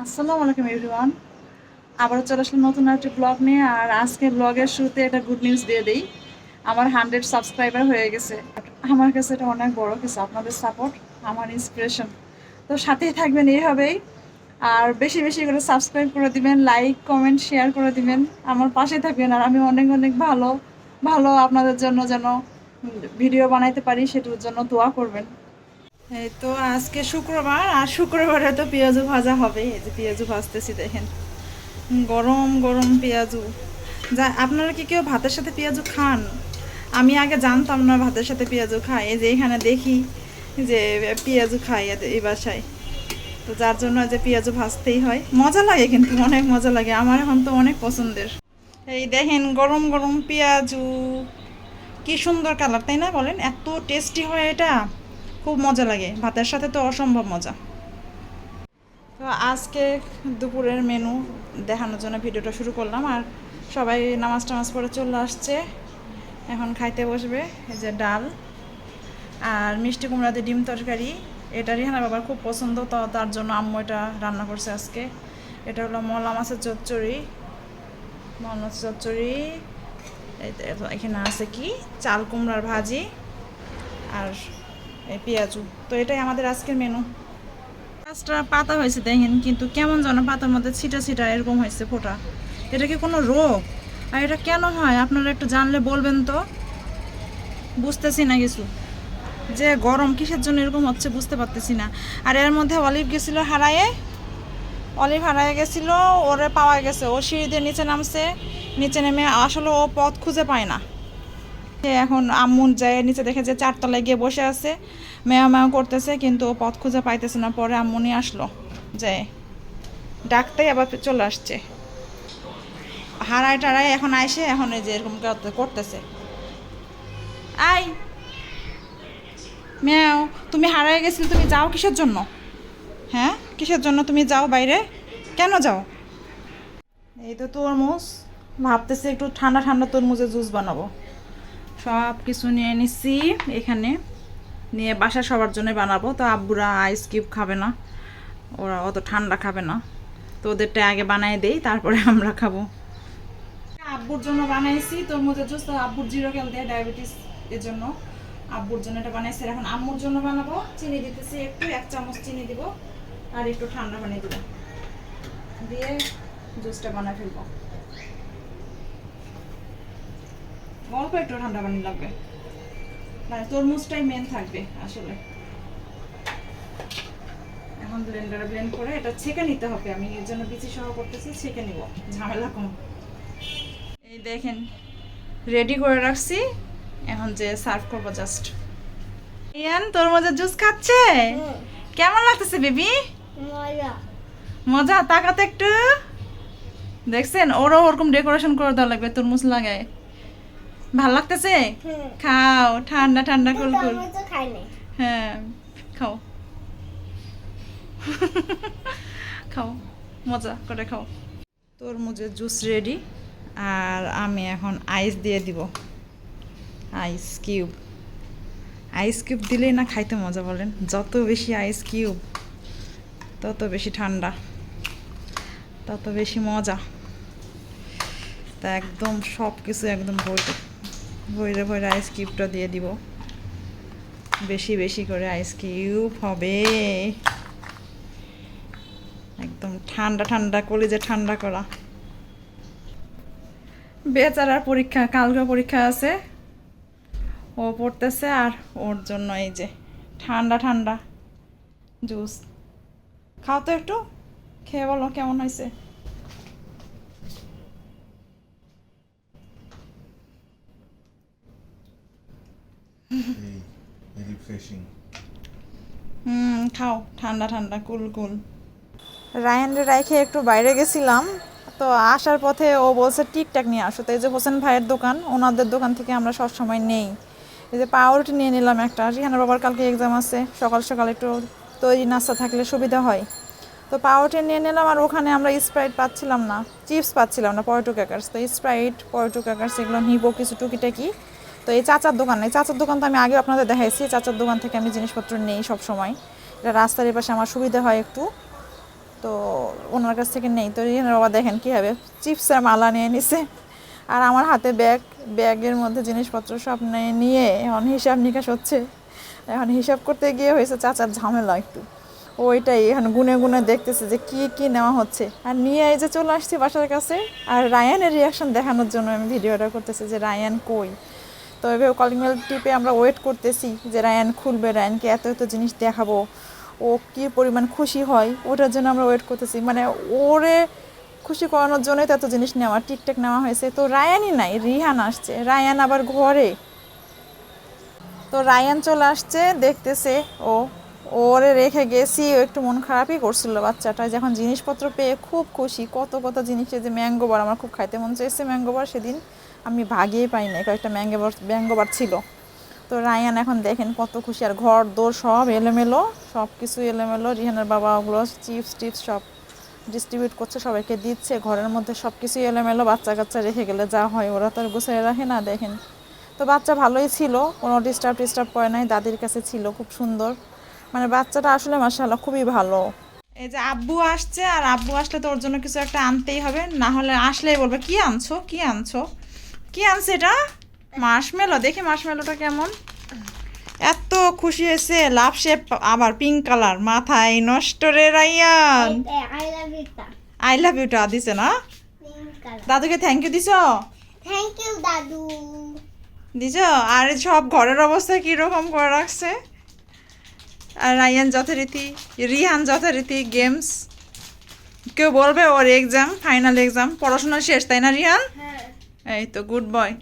আসসালামু আলাইকুম এভরিওয়ান আবারও চলে আসলাম নতুন একটি ব্লগ নিয়ে, আর আজকে ব্লগের শুরুতে একটা গুড নিউজ দিয়ে দিই। আমার হান্ড্রেড সাবস্ক্রাইবার হয়ে গেছে। আমার কাছে এটা অনেক বড় কিছু, আপনাদের সাপোর্ট আমার ইন্সপিরেশন তো সাথেই থাকবেন এইভাবেই। আর বেশি বেশি করে সাবস্ক্রাইব করে দিবেন লাইক কমেন্ট শেয়ার করে দিবেন। আমার পাশে থাকবেন, আর আমি অনেক অনেক ভালো ভালো আপনাদের জন্য যেন ভিডিও বানাইতে পারি, সেটার জন্য দোয়া করবেন। তো আজকে শুক্রবার, আর শুক্রবারে তো পেঁয়াজু ভাজা হবে। এই যে পেঁয়াজু ভাজতেছি, দেখেন। গরম গরম পেঁয়াজু। যা, আপনারা কি কেউ ভাতের সাথে পেঁয়াজু খান? আমি আগে জানতাম না ভাতের সাথে পেঁয়াজু খাই এই যে এখানে দেখি যে পেঁয়াজু খাই এই বাসায়। তো যার জন্য যে পেঁয়াজু ভাজতেই হয়। মজা লাগে কিন্তু, অনেক মজা লাগে। আমার এখন তো অনেক পছন্দের। এই দেখেন, গরম গরম পেঁয়াজু। কি সুন্দর কালার, তাই না বলেন? এত টেস্টি হয় এটা। খুব মজা লাগে। ভাতের সাথে তো অসম্ভব মজা। তো আজকে দুপুরের মেনু দেখানোর জন্য ভিডিওটা শুরু করলাম। আর সবাই নামাজ টামাজ পড়ে চলে আসছে। এখন খাইতে বসবে এই যে ডাল আর মিষ্টি কুমড়া দিয়ে ডিম তরকারি। এটা রিহানা বাবার খুব পছন্দ, তো তার জন্য আম্মু এটা রান্না করছে আজকে। এটা হলো মলা মাছের চচ্চড়ি। মলা মাছের চচ্চড়ি। এখানে আছে কি? চাল কুমড়ার ভাজি। আর পেঁয়াজু। তো এটাই আমাদের আজকের মেনু পাঁচটা পাতা হয়েছে দেখেন, কিন্তু কেমন যেন পাতার মধ্যে ছিটা ছিটা এরকম হয়েছে ফোটা। এটা কি কোনো রোগ? আর এটা কেন হয়? আপনারা একটু জানলে বলবেন তো। বুঝতেছি না কিছু। যে গরম কিসের জন্য এরকম হচ্ছে বুঝতে পারতেছি না। আর এর মধ্যে অলিভ গেছিল হারায়ে, অলিভ হারায়ে গেছিল, ওরে পাওয়া গেছে। ও সিঁড়ি দিয়ে নিচে নামছে, নিচে নেমে আসলে ও পথ খুঁজে পায় না। এখন আম্মুন যায় নিচে দেখে যে চারতলায় গিয়ে বসে আছে মেয়া মেয়া করতেছে, কিন্তু পথ খুঁজে পাইতেছে না। পরে আম্মুনি আসলো, যে ডাকতেই আবার চলে আসছে। হারায় টারায় এখন আইসে, এখন এই যে এরকম করতে- করতেছে। আই! ম্যাও, তুমি হারায় গেছিলে, তুমি যাও কিসের জন্য? হ্যাঁ? কিসের জন্য তুমি যাও বাইরে? কেন যাও? এই তো তরমুজ, ভাবতেছি একটু ঠান্ডা ঠান্ডা তরমুজের জুস বানাবো। সব কিছু নিয়ে নিচ্ছি এখানে। নিয়ে বাসা সবার জন্য বানাবো। তো আব্বুরা আইস কিউব খাবে না। ওরা অত ঠান্ডা খাবে না। তো ওদেরটা আগে বানাই দেই, তারপরে আমরা খাব। আব্বুর জন্য বানাইছি। তরমুজের জুস তো আব্বুর জিরো ক্যাল দেয় ডায়াবেটিস এর জন্য আব্বুর জন্য এটা বানাইছি। এখন আম্মুর জন্য বানাবো। চিনি দিতেছি একটু, এক চামচ চিনি দিব। আর একটু ঠান্ডা পানি দিব। দিয়ে জুসটা বানাই ফেলব। অল্প একটু ঠান্ডা পানি লাগবে। মানে তরমুজটাই মেন থাকবে আসলে। এখন ব্লেন্ডারে ব্লেন্ড করে এটা ছেঁকে নিতে হবে। আমি এর জন্য বিচি সহ করতেছি ছেঁকে নিব। ঝামেলা কম। এই দেখেন রেডি করে রাখছি। এখন যে সার্ভ করব জাস্ট ইয়ান তরমুজের জুস খাচ্ছে? কেমন লাগতেছে বেবি? মজা। মজা তাকাতে একটু। দেখছেন ওরও ওরকম ডেকোরেশন করে দেওয়া লাগবে তরমুজ লাগায়। ভালো লাগতেছে? খাও ঠান্ডা ঠান্ডা কুল কুল। হ্যাঁ খাও। খাও মজা করে খাও। তরমুজের জুস রেডি আর আমি এখন আইস দিয়ে দিব। আইস কিউব আইস কিউব দিলেই না খাইতে মজা বলেন। যত বেশি আইস কিউব তত বেশি ঠান্ডা তত বেশি মজা। তা একদম সব কিছু একদম ভরে ভরে ভরে আইস কিউবটা দিয়ে দিব। বেশি বেশি করে আইস কিউব হবে। একদম ঠান্ডা ঠান্ডা, কলিজে ঠান্ডা করা। বেচারার পরীক্ষা কালকে পরীক্ষা আছে। ও পড়তেছে আর ওর জন্য এই যে ঠান্ডা ঠান্ডা। জুস। খাও তো একটু। খেয়ে বলো কেমন হয়েছে? Very refreshing. হুম খাও ঠান্ডা ঠান্ডা কুল কুল। রায়ানরে রাইখে একটু বাইরে গেছিলাম তো আসার পথে ও বলছে টিকটাক নিয়ে আসো। তো এই যে হোসেন ভাইয়ের দোকান ওনাদের দোকান থেকে আমরা সবসময় নেই। এই যে পাউরুটি নিয়ে নিলাম একটা। রিহানের বাবার কালকে এক্সাম আছে সকাল সকাল একটু তৈরি নাস্তা থাকলে সুবিধা হয়। তো পাউরুটি নিয়ে নিলাম আর ওখানে আমরা স্প্রাইট পাচ্ছিলাম না চিপস পাচ্ছিলাম না পয়টো ক্যাকার্স তো স্প্রাইট পয়টো ক্যাকার্স এগুলো নিবো কিছু টুকিটাকি। তো এই চাচার দোকান, এই চাচার দোকান তো আমি আগে আপনাদের দেখাইছি। চাচার দোকান থেকে আমি জিনিসপত্র নেই সব সময় এটা রাস্তার এপাশে আমার সুবিধা হয় একটু। তো ওনার কাছ থেকে নেই। তো বাবা দেখেন কীভাবে চিপসের মালা নিয়ে নিছে। আর আমার হাতে ব্যাগ, ব্যাগের মধ্যে জিনিসপত্র সব নিয়ে- নিয়ে এখন হিসাব নিকাশ হচ্ছে। এখন হিসাব করতে গিয়ে হয়েছে চাচার ঝামেলা একটু। ওইটাই এখন গুনে গুনে দেখতেছে যে কি কি নেওয়া হচ্ছে। আর নিয়ে এই যে চলে আসছি বাসার কাছে। আর রায়ানের রিয়াকশন দেখানোর জন্য আমি ভিডিওটা করতেছি যে রায়ান কই? তো এভাবে কলিং বেল টিপে আমরা ওয়েট করতেছি যে রায়ান খুলবে রায়ানকে এত এত জিনিস দেখাবো, ও কি পরিমাণ খুশি হয়, ওটার জন্য আমরা ওয়েট করতেছি। মানে ওরে খুশি করানোর জন্যই তো এত জিনিস নেওয়া টিকটাক নেওয়া হয়েছে। তো রায়ানই নাই রিহান আসছে। রায়ান আবার ঘরে। তো রায়ান চলে আসছে, দেখতেছে, ও, ওরে রেখে গেছি, ও একটু মন খারাপই করছিল বাচ্চাটা যখন জিনিসপত্র পেয়ে খুব খুশি, কত কত জিনিস যে ম্যাঙ্গো বার আমার খুব খাইতে মন চেয়েছে ম্যাঙ্গো বার সেদিন। আমি ভাগিয়ে পাই না কয়েকটা ম্যাঙ্গো বার ছিল। তো রায়ান এখন দেখেন কত খুশি, আর ঘর, দোর সব এলোমেলো সব কিছু এলোমেলো। রিহানের বাবা ওগুলো চিপস টিপস সব ডিস্ট্রিবিউট করছে, সবাইকে দিচ্ছে, ঘরের মধ্যে সব কিছু এলোমেলো বাচ্চা কাচ্চা রেখে গেলে যা হয়, ওরা তো আর গুছিয়ে রাখে না, দেখেন। তো বাচ্চা ভালোই ছিল, কোনো ডিস্টার্ব টিস্টার্ব করে নাই, দাদির কাছে ছিল, খুব সুন্দর। মানে বাচ্চাটা আসলে মাসাল্লাহ খুবই ভালো। এই যে আব্বু আসছে, আর আব্বু আসলে তো ওর জন্য কিছু একটা আনতেই হবে, না হলে আসলেই বলবে, কি আনছো? কি আনছো? কি আনছে এটা? মার্শমেলো দেখি মার্শমেলোটা কেমন। এত খুশি হয়েছে লাভ শেপ আবার পিঙ্ক কালার মাথায় নষ্ট রে রাইয়ান. আই লাভ ইউটা দিছে না? দাদুকে থ্যাংক ইউ দিছ? থ্যাংক ইউ দাদু। দিছ? আর সব ঘরের অবস্থা কীরকম করে রাখছে? আর রায়ান যথারীতি রিহান যথারীতি গেমস কেউ বলবে ওর এক্সাম ফাইনাল এক্সাম পড়াশোনা শেষ তাই না রিহান? এই তো গুড বয়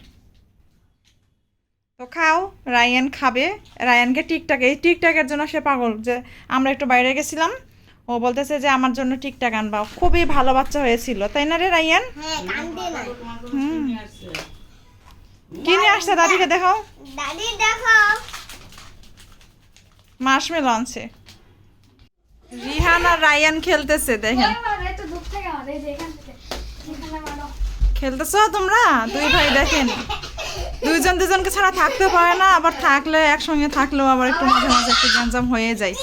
তো খাও রায়ান খাবে। রায়ানকে টিকটাক এই টিকটাকের জন্য সে পাগল যে আমরা একটু বাইরে গেছিলাম ও বলতেছে যে আমার জন্য টিকটাক আনবা। খুবই ভালো বাচ্চা হয়েছিল তাই না রে রায়ান? হ্যাঁ হুম। কিনে আসছে দাদিকে দেখাও? দাদি মার্শমেলো আনছে। রিহান আর রায়ান খেলতেছে দেখেন একটু দূর থেকে মারো এই যে এখান থেকে এখানে মারো খেলতেছো তোমরা? দুই ভাই দেখেন, দুইজন দুজনকে ছাড়া থাকতে পারে না, আবার থাকলে, একসঙ্গে থাকলেও আবার একটু মাঝে মাঝে একটু গ্যাঞ্জাম হয়ে যায়।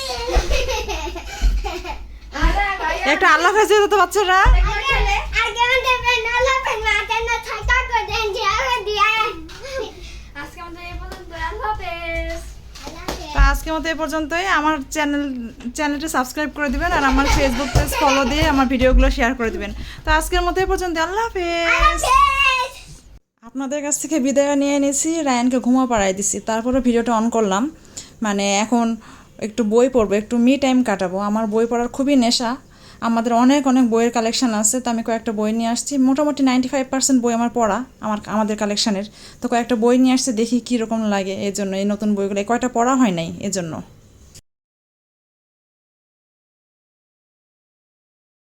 একটা আল্লাহ হয়েছে তো বাচ্চারা আগে আমাদের বেনালা ফেন মাথা না থাকা করে যে আমি দিয়া আজকে আমাদের এই পর্যন্ত আল্লাহ হাফেজ তো আজকের মতো এ পর্যন্তই। আমার চ্যানেল চ্যানেলটি সাবস্ক্রাইব করে দিবেন আর আমার ফেসবুক পেজ ফলো দিয়ে আমার ভিডিওগুলো শেয়ার করে দিবেন। তো আজকের মতো এ পর্যন্ত আল্লাহ হাফেজ। আপনাদের কাছ থেকে বিদায় নিয়ে এনেছি রায়নকে ঘুমা পাড়াই দিছি। তারপরে ভিডিওটা অন করলাম। মানে এখন একটু বই পড়ব, একটু মি টাইম কাটাবো। আমার বই পড়ার খুবই নেশা। আমাদের অনেক অনেক বইয়ের কালেকশান আছে, তো আমি কয়েকটা বই নিয়ে আসছি। মোটামুটি নাইনটি ফাইভ পার্সেন্ট বই আমার পড়া, আমার, আমাদের কালেকশানের তো কয়েকটা বই নিয়ে আসছে দেখি কী রকম লাগে এই জন্য এই নতুন বইগুলো কয়টা পড়া হয় নাই, এজন্য।